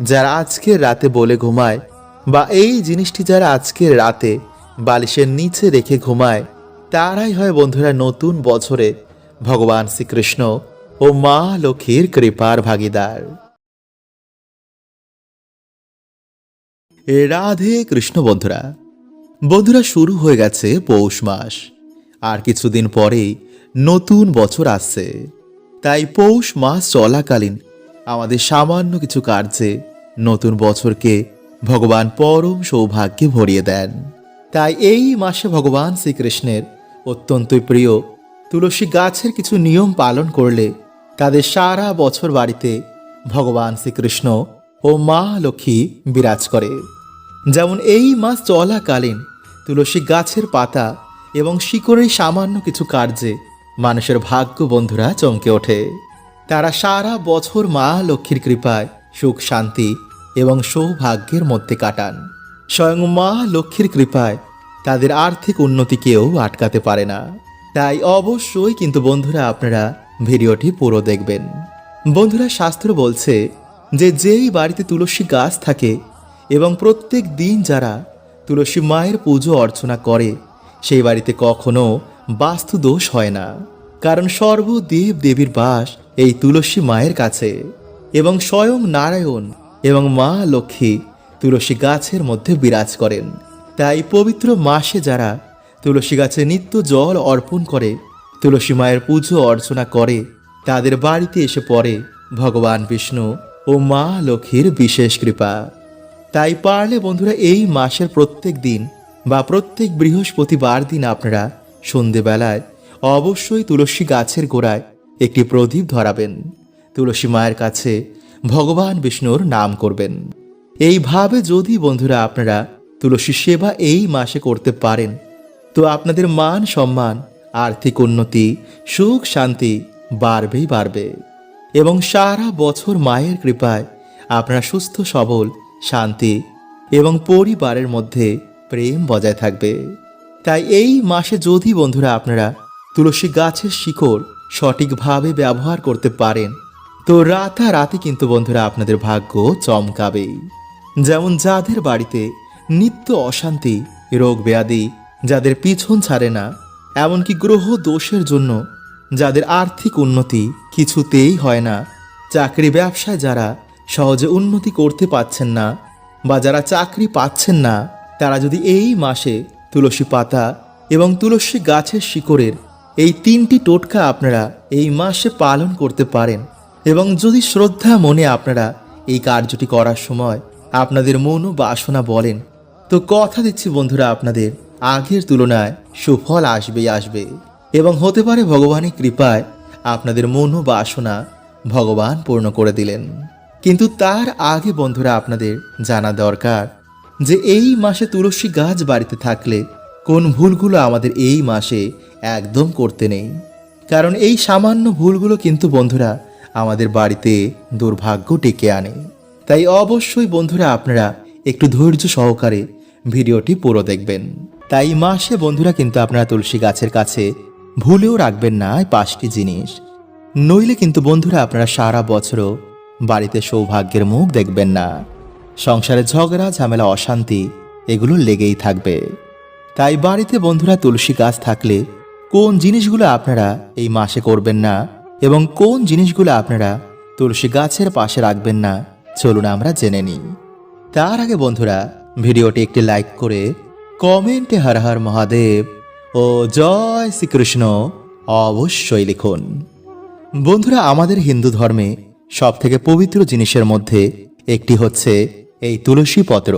যারা আজকের রাতে বলে ঘুমায়, বা এই জিনিসটি যারা আজকের রাতে বালিশের নিচে রেখে ঘুমায়, তারাই হয় বন্ধুরা নতুন বছরে ভগবান শ্রীকৃষ্ণ ও মা লক্ষ্মীর কৃপার ভাগিদার। রাধে কৃষ্ণ বন্ধুরা বন্ধুরা শুরু হয়ে গেছে পৌষ মাস, আর কিছুদিন পরেই নতুন বছর আসছে। তাই পৌষ মাস চলাকালীন আমাদের সামান্য কিছু কার্যে নতুন বছরকে ভগবান পরম সৌভাগ্যে ভরিয়ে দেন। তাই এই মাসে ভগবান শ্রীকৃষ্ণের অত্যন্তই প্রিয় তুলসী গাছের কিছু নিয়ম পালন করলে তাদের সারা বছর বাড়িতে ভগবান শ্রীকৃষ্ণ ও মা লক্ষ্মী বিরাজ করে। যেমন এই মাস চলাকালীন তুলসী গাছের পাতা এবং শিকড়ের সামান্য কিছু কার্যে মানুষের ভাগ্য বন্ধুরা চমকে ওঠে। তারা সারা বছর মা লক্ষ্মীর কৃপায় সুখ, শান্তি এবং সৌভাগ্যের মধ্যে কাটান। স্বয়ং মা লক্ষ্মীর কৃপায় তাদের আর্থিক উন্নতি কেউ আটকাতে পারে না। তাই অবশ্যই কিন্তু বন্ধুরা আপনারা ভিডিওটি পুরো দেখবেন। বন্ধুরা, শাস্ত্র বলছে যে যেই বাড়িতে তুলসী গাছ থাকে এবং প্রত্যেক দিন যারা তুলসী মায়ের পুজো অর্চনা করে, সেই বাড়িতে কখনো বাস্তু দোষ হয় না। কারণ সর্বদেব দেবীর বাস এই তুলসী মায়ের কাছে এবং স্বয়ং নারায়ণ এবং মা লক্ষ্মী তুলসী গাছের মধ্যে বিরাজ করেন। তাই পবিত্র মাসে যারা তুলসী গাছে নিত্য জল অর্পণ করে, তুলসী মায়ের পুজো অর্চনা করে, তাদের বাড়িতে এসে পড়ে ভগবান বিষ্ণু ও মা লক্ষ্মীর বিশেষ কৃপা। তাই পারলে বন্ধুরা এই মাসের প্রত্যেক দিন বা প্রত্যেক বৃহস্পতিবার দিন আপনারা সন্ধেবেলায় অবশ্যই তুলসী গাছের গোড়ায় একটি প্রদীপ ধরাবেন। তুলসী মায়ের কাছে ভগবান বিষ্ণুর নাম করবেন। এইভাবে যদি বন্ধুরা আপনারা তুলসী সেবা এই মাসে করতে পারেন, তো আপনাদের মান সম্মান, আর্থিক উন্নতি, সুখ, শান্তি বাড়বেই বাড়বে। এবং সারা বছর মায়ের কৃপায় আপনারা সুস্থ, সবল, শান্তি এবং পরিবারের মধ্যে প্রেম বজায় থাকবে। তাই এই মাসে যদি বন্ধুরা আপনারা তুলসী গাছের শিকড় সঠিকভাবে ব্যবহার করতে পারেন। তো রাতারাতি কিন্তু বন্ধুরা আপনাদের ভাগ্য চমকাবেই। যেমন যাদের বাড়িতে নিত্য অশান্তি, রোগ ব্যাধি যাদের পিছন ছাড়ে না, এমনকি গ্রহ দোষের জন্য যাদের আর্থিক উন্নতি কিছুতেই হয় না, চাকরি ব্যবসায় যারা সহজে উন্নতি করতে পাচ্ছেন না বা যারা চাকরি পাচ্ছেন না, তারা যদি এই মাসে তুলসী পাতা এবং তুলসী গাছের শিকড়ের এই তিনটি টোটকা আপনারা এই মাসে পালন করতে পারেন। এবং যদি শ্রদ্ধা মনে আপনারা এই কার্যটি করার সময় আপনাদের মন ও বাসনা বলেন, তো কথা দিচ্ছি বন্ধুরা আপনাদের, আগের তুলনায় সুফল আসবেই আসবে। এবং হতে পারে ভগবানের কৃপায় আপনাদের মন ও বাসনা ভগবান পূর্ণ করে দিলেন। কিন্তু তার আগে বন্ধুরা আপনাদের জানা দরকার যে এই মাসে তুলসী গাছ বাড়িতে থাকলে কোন ভুলগুলো আমাদের এই মাসে একদম করতে নেই। কারণ এই সামান্য ভুলগুলো কিন্তু বন্ধুরা আমাদের বাড়িতে দুর্ভাগ্য ডেকে আনে। তাই অবশ্যই বন্ধুরা আপনারা একটু ধৈর্য সহকারে ভিডিওটি পুরো দেখবেন। তাই মাসে বন্ধুরা কিন্তু আপনারা তুলসী গাছের কাছে ভুলেও রাখবেন না পাঁচটি জিনিস। নইলে কিন্তু বন্ধুরা আপনারা সারা বছরও বাড়িতে সৌভাগ্যের মুখ দেখবেন না। সংসারে ঝগড়া, ঝামেলা, অশান্তি, এগুলো লেগেই থাকবে। তাই বাড়িতে বন্ধুরা তুলসী গাছ থাকলে কোন জিনিসগুলো আপনারা এই মাসে করবেন না এবং কোন জিনিসগুলো আপনারা তুলসী গাছের পাশে রাখবেন না, চলুন আমরা জেনে নিই। তার আগে বন্ধুরা, ভিডিওটি একটি লাইক করে কমেন্টে হর হর মহাদেব ও জয় শ্রীকৃষ্ণ অবশ্যই লিখুন। বন্ধুরা, আমাদের হিন্দু ধর্মে সব থেকে পবিত্র জিনিসের মধ্যে একটি হচ্ছে এই তুলসী পত্র।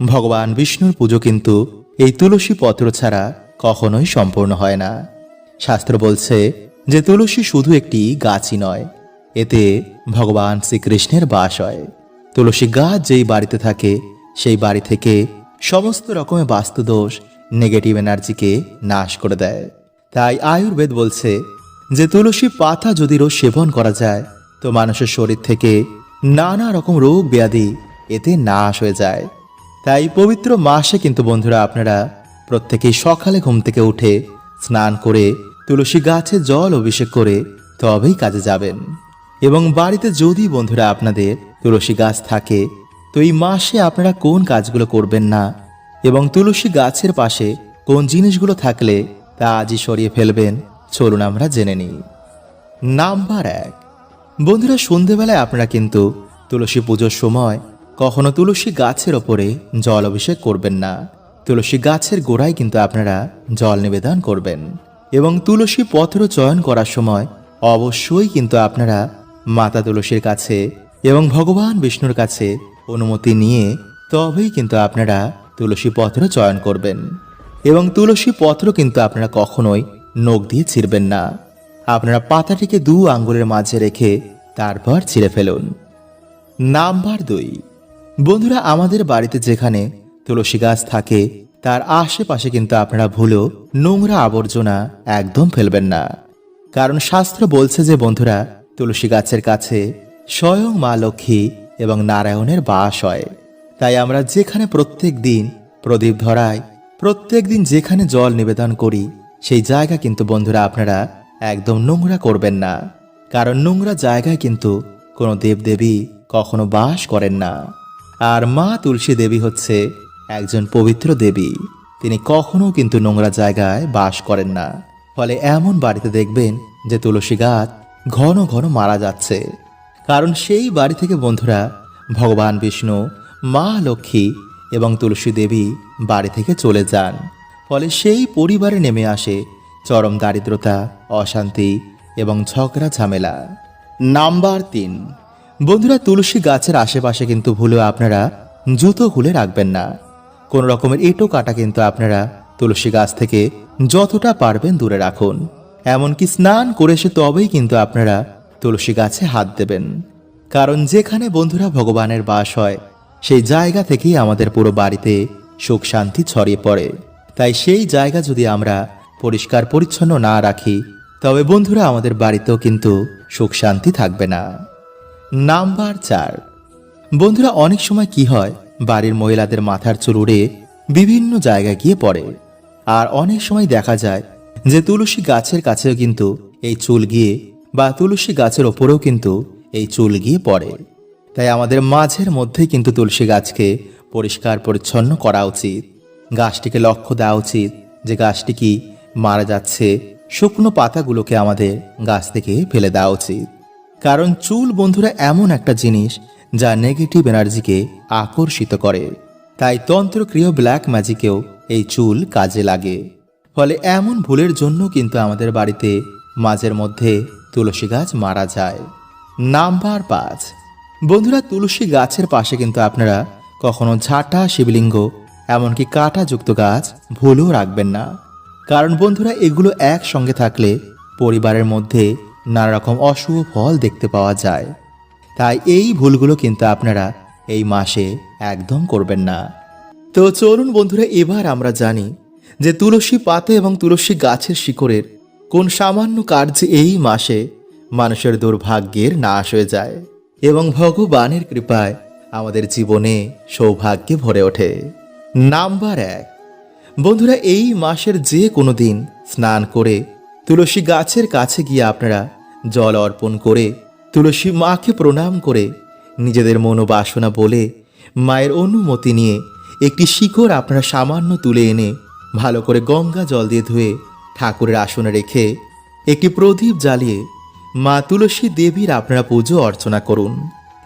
ভগবান বিষ্ণুর পুজো কিন্তু এই তুলসী পত্র ছাড়া কখনোই সম্পূর্ণ হয় না। শাস্ত্র বলছে যে তুলসী শুধু একটি গাছই নয়, এতে ভগবান শ্রীকৃষ্ণের বাস হয়। তুলসী গাছ যেই বাড়িতে থাকে, সেই বাড়ি থেকে সমস্ত রকমের বাস্তুদোষ নেগেটিভ এনার্জিকে নাশ করে দেয়। তাই আয়ুর্বেদ বলছে যে তুলসী পাতা যদি রোজ সেবন করা যায়, তো মানুষের শরীর থেকে নানা রকম রোগ ব্যাধি এতে নাশ হয়ে যায়। তাই পবিত্র মাসে কিন্তু বন্ধুরা আপনারা প্রত্যেকেই সকালে ঘুম থেকে উঠে স্নান করে তুলসী গাছে জল অভিষেক করে তবেই কাজে যাবেন। এবং বাড়িতে যদি বন্ধুরা আপনাদের তুলসী গাছ থাকে, তো এই মাসে আপনারা কোন কাজগুলো করবেন না? এবং তুলসী গাছের পাশে কোন জিনিসগুলো থাকলে তা আজই সরিয়ে ফেলবেন, চলুন আমরা জেনে নিই। নাম্বার এক। বন্ধুরা, সন্ধেবেলায় আপনারা কিন্তু তুলসী পুজোর সময় কখনো তুলসী গাছের ওপরে জল অভিষেক করবেন না। তুলসী গাছের গোড়ায় কিন্তু আপনারা জল নিবেদন করবেন। এবং তুলসী পত্র চয়ন করার সময় অবশ্যই কিন্তু আপনারা মাতা তুলসীর কাছে এবং ভগবান বিষ্ণুর কাছে অনুমতি নিয়ে তবেই কিন্তু আপনারা তুলসী পত্র চয়ন করবেন। এবং তুলসী পত্র কিন্তু আপনারা কখনোই নখ দিয়ে ছিঁড়বেন না। আপনারা পাতাটিকে দু আঙ্গুলের মাঝে রেখে তারপর ছিঁড়ে ফেলুন। নাম্বার দুই। বন্ধুরা, আমাদের বাড়িতে যেখানে তুলসী গাছ থাকে, তার আশেপাশে কিন্তু আপনারা ভুলেও নোংরা আবর্জনা একদম ফেলবেন না। কারণ শাস্ত্র বলছে যে, বন্ধুরা, তুলসী গাছের কাছে স্বয়ং মা লক্ষ্মী এবং নারায়ণের বাস হয়। তাই আমরা যেখানে প্রত্যেক দিন প্রদীপ ধরাই, প্রত্যেক দিন যেখানে জল নিবেদন করি, সেই জায়গা কিন্তু, বন্ধুরা, আপনারা একদম নোংরা করবেন না। কারণ নোংরা জায়গায় কিন্তু কোনো দেবদেবী কখনো বাস করেন না। আর মা তুলসী দেবী হচ্ছে একজন পবিত্র দেবী। তিনি কখনো কিন্তু নোংরা জায়গায় বাস করেন না। ফলে এমন বাড়িতে দেখবেন যে তুলসী গাছ ঘন ঘন মারা যাচ্ছে। কারণ সেই বাড়ি থেকে বন্ধুরা, ভগবান বিষ্ণু, মা লক্ষ্মী এবং তুলসী দেবী বাড়ি থেকে চলে যান। ফলে সেই পরিবারে নেমে আসে চরম দারিদ্রতা, অশান্তি এবং ঝগড়া ঝামেলা। নাম্বার তিন। বন্ধুরা তুলসী গাছের আশেপাশে কিন্তু ভুলেও আপনারা জুতো খুলে রাখবেন না। কোনো রকমের এটো কাটা কিন্তু আপনারা তুলসী গাছ থেকে যতটা পারবেন দূরে রাখুন। এমনকি স্নান করে সে তবেই কিন্তু আপনারা তুলসী গাছে হাত দেবেন। কারণ যেখানে বন্ধুরা ভগবানের বাস হয়, সেই জায়গা থেকেই আমাদের পুরো বাড়িতে সুখ শান্তি ছড়িয়ে পড়ে। তাই সেই জায়গা যদি আমরা পরিষ্কার পরিচ্ছন্ন না রাখি, তবে বন্ধুরা আমাদের বাড়িতেও কিন্তু সুখ শান্তি থাকবে না। নাম্বার চার। বন্ধুরা, অনেক সময় কি হয়, বাড়ির মহিলাদের মাথার চুল উড়ে বিভিন্ন জায়গায় গিয়ে পড়ে। আর অনেক সময় দেখা যায় যে তুলসী গাছের কাছেও কিন্তু এই চুল গিয়ে বা তুলসী গাছের ওপরেও কিন্তু এই চুল গিয়ে পড়ে। তাই আমাদের মাঝের মধ্যেই কিন্তু তুলসী গাছকে পরিষ্কার পরিচ্ছন্ন করা উচিত। গাছটিকে লক্ষ্য দেওয়া উচিত যে গাছটি কি মারা যাচ্ছে। শুকনো পাতাগুলোকে আমাদের গাছ থেকে ফেলে দেওয়া উচিত। কারণ চুল বন্ধুরা এমন একটা জিনিস যা নেগেটিভ এনার্জিকে আকর্ষিত করে। তাই তন্ত্রক্রিয় ব্ল্যাক ম্যাজিকেও এই চুল কাজে লাগে। ফলে এমন ভুলের জন্য কিন্তু আমাদের বাড়িতে মাঝের মধ্যে তুলসী গাছ মারা যায়। নাম্বার পাঁচ। বন্ধুরা, তুলসী গাছের পাশে কিন্তু আপনারা কখনো ঝাঁটা, শিবলিঙ্গ, এমনকি কাঁটাযুক্ত গাছ ভুলেও রাখবেন না। কারণ বন্ধুরা, এগুলো একসঙ্গে থাকলে পরিবারের মধ্যে নানা রকম অশুভ ফল দেখতে পাওয়া যায়। তাই এই ভুলগুলো কিন্তু আপনারা এই মাসে একদম করবেন না। তো চলুন বন্ধুরা, এবার আমরা জানি যে তুলসী পাতা এবং তুলসী গাছের শিকড়ের কোন সামান্য কার্যে এই মাসে মানুষের দুর্ভাগ্যের নাশ হয়ে যায় এবং ভগবানের কৃপায় আমাদের জীবনে সৌভাগ্যে ভরে ওঠে। নাম্বার এক, বন্ধুরা, এই মাসের যে কোনো দিন স্নান করে তুলসী গাছের কাছে গিয়ে আপনারা জল অর্পণ করে, তুলসী মাকে প্রণাম করে, নিজেদের মনোবাসনা বলে, মায়ের অনুমতি নিয়ে একটি শিকড় আপনারা সামান্য তুলে এনে ভালো করে গঙ্গা জল দিয়ে ধুয়ে ঠাকুরের আসনে রেখে একটি প্রদীপ জ্বালিয়ে মা তুলসী দেবীর আপনারা পুজো অর্চনা করুন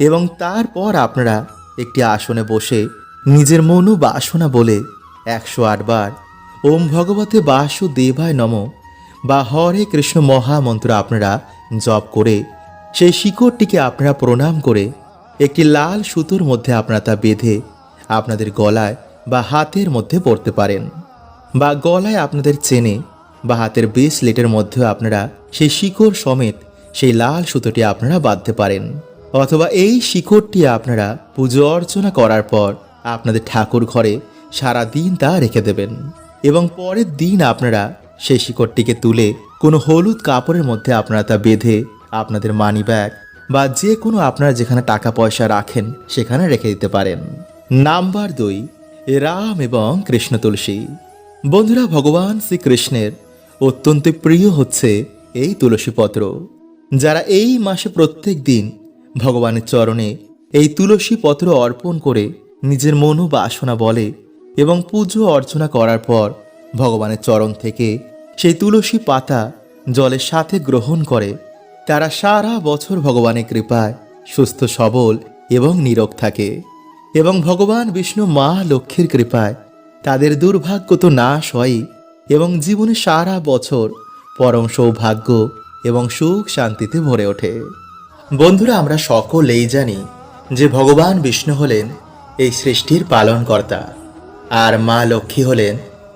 এবং তারপর আপনারা একটি আসনে বসে নিজের মনো বাসনা বলে একশো আটবার ওম ভগবতে বাসু বাসুদেবায় নম বা হরে কৃষ্ণ মহামন্ত্র আপনারা জপ করে সেই শিকড়টিকে আপনারা প্রণাম করে একটি লাল সুতোর মধ্যে আপনারা তা বেঁধে আপনাদের গলায় বা হাতের মধ্যে পড়তে পারেন বা গলায় আপনাদের চেনে বা হাতের ব্রেসলেটের মধ্যেও আপনারা সেই শিকড় সমেত সেই লাল সুতোটি আপনারা বাঁধতে পারেন। অথবা এই শিকড়টি আপনারা পুজো অর্চনা করার পর আপনাদের ঠাকুর ঘরে সারা দিন তা রেখে দেবেন। এবং পরের দিন আপনারা সেই শিকড়টিকে তুলে কোনো হলুদ কাপড়ের মধ্যে আপনারা তা বেঁধে আপনাদের মানি ব্যাগ বা যে কোনো আপনারা যেখানে টাকা পয়সা রাখেন সেখানে রেখে দিতে পারেন। নাম্বার দুই, রাম এবং কৃষ্ণ তুলসী। বন্ধুরা, ভগবান শ্রীকৃষ্ণের অত্যন্ত প্রিয় হচ্ছে এই তুলসী পত্র। যারা এই মাসে প্রত্যেক দিন ভগবানের চরণে এই তুলসী পত্র অর্পণ করে নিজের মনো বাসনা বলে এবং পুজো অর্চনা করার পর ভগবানের চরণ থেকে সেই তুলসী পাতা জলের সাথে গ্রহণ করে, তারা সারা বছর ভগবানের কৃপায় সুস্থ, সবল এবং নীরব থাকে এবং ভগবান বিষ্ণু মা লক্ষ্মীর কৃপায় তাদের দুর্ভাগ্য তো নাশ হয় এবং জীবনে সারা বছর পরম সৌভাগ্য এবং সুখ শান্তিতে ভরে ওঠে। বন্ধুরা, আমরা সকলেই জানি যে ভগবান বিষ্ণু হলেন এই সৃষ্টির পালনকর্তা আর মা লক্ষ্মী হলেন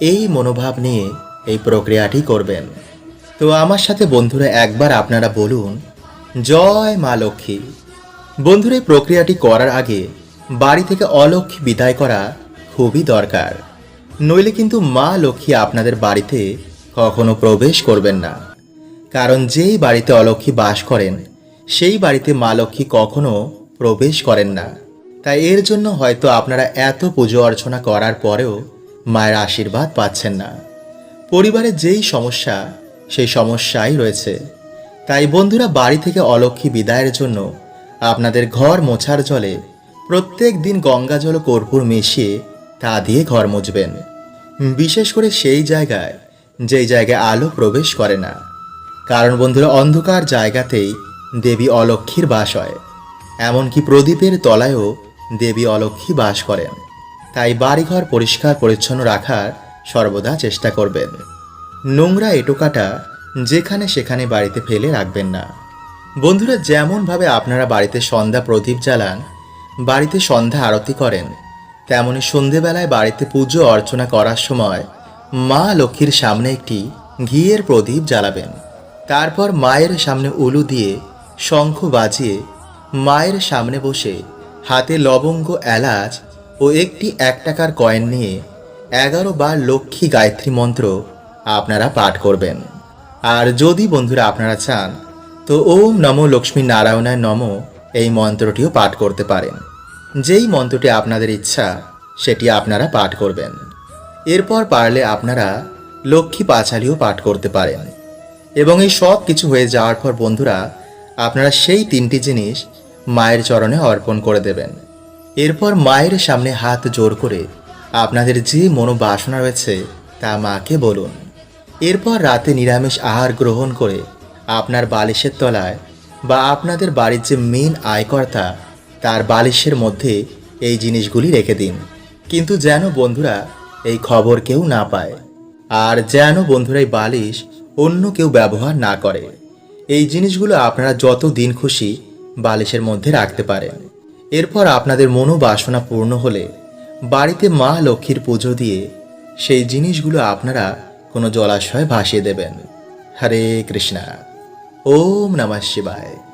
এই মনোভাব নিয়ে এই প্রক্রিয়াটি করবেন। তো আমার সাথে বন্ধুরা একবার আপনারা বলুন, জয় মা লক্ষ্মী। বন্ধুরা, এই প্রক্রিয়াটি করার আগে বাড়ি থেকে অলক্ষ্মী বিদায় করা খুবই দরকার। নইলে কিন্তু মা লক্ষ্মী আপনাদের বাড়িতে কখনো প্রবেশ করবেন না। কারণ যেই বাড়িতে অলক্ষ্মী বাস করেন, সেই বাড়িতে মা লক্ষ্মী কখনো প্রবেশ করেন না। তাই এর জন্য হয়তো আপনারা এত পুজো অর্চনা করার পরেও মায়ের আশীর্বাদ পাচ্ছেন না। পরিবারে যেই সমস্যা, সেই সমস্যাই রয়েছে। তাই বন্ধুরা, বাড়ি থেকে অলক্ষ্মী বিদায়ের জন্য আপনাদের ঘর মোছার জলে প্রত্যেক দিন গঙ্গা জল কর্পূর মিশিয়ে তা দিয়ে ঘর মুছবেন। বিশেষ করে সেই জায়গায়, যেই জায়গায় আলো প্রবেশ করে না। কারণ বন্ধুরা, অন্ধকার জায়গাতেই দেবী অলক্ষীর বাস হয়। এমনকি প্রদীপের তলায়ও দেবী অলক্ষ্মী বাস করেন। তাই বাড়িঘর পরিষ্কার পরিচ্ছন্ন রাখার সর্বদা চেষ্টা করবেন। নোংরা এটোকাটা যেখানে সেখানে বাড়িতে ফেলে রাখবেন না। বন্ধুরা, যেমনভাবে আপনারা বাড়িতে সন্ধ্যা প্রদীপ জ্বালান, বাড়িতে সন্ধ্যা আরতি করেন, তেমনি সন্ধেবেলায় বাড়িতে পুজো অর্চনা করার সময় মা লক্ষ্মীর সামনে একটি ঘিয়ের প্রদীপ জ্বালাবেন। তারপর মায়ের সামনে উলু দিয়ে শঙ্খ বাজিয়ে মায়ের সামনে বসে হাতে লবঙ্গ, এলাচ ও একটি এক টাকার কয়েন নিয়ে এগারো বার লক্ষ্মী গায়ত্রী মন্ত্র আপনারা পাঠ করবেন। আর যদি বন্ধুরা আপনারা চান, তো ওম নমো লক্ষ্মী নারায়ণায় নম এই মন্ত্রটিও পাঠ করতে পারেন। যেই মন্ত্রটি আপনাদের ইচ্ছা, সেটি আপনারা পাঠ করবেন। এরপর পারলে আপনারা লক্ষ্মী পাঁচালিও পাঠ করতে পারেন। এবং এই সব কিছু হয়ে যাওয়ার পর বন্ধুরা, আপনারা সেই তিনটি জিনিস মায়ের চরণে অর্পণ করে দেবেন। এরপর মায়ের সামনে হাত জোর করে আপনাদের যে মনোবাসনা রয়েছে তা মাকে বলুন। এরপর রাতে নিরামিষ আহার গ্রহণ করে আপনার বালিশের তলায় বা আপনাদের বাড়ির যে মেন আয়কর্তা, তার বালিশের মধ্যে এই জিনিসগুলি রেখে দিন। কিন্তু যেন বন্ধুরা এই খবর কেউ না পায় আর যেন বন্ধুরা এই বালিশ অন্য কেউ ব্যবহার না করে। এই জিনিসগুলো আপনারা যত দিন খুশি বালিশের মধ্যে রাখতে পারেন। এরপর আপনাদের মনোবাসনা পূর্ণ হলে বাড়িতে মা লক্ষ্মীর পুজো দিয়ে সেই জিনিসগুলো আপনারা কোনো জলাশয়ে ভাসিয়ে দেবেন। হরে কৃষ্ণা। ওম নমঃ শিবায়।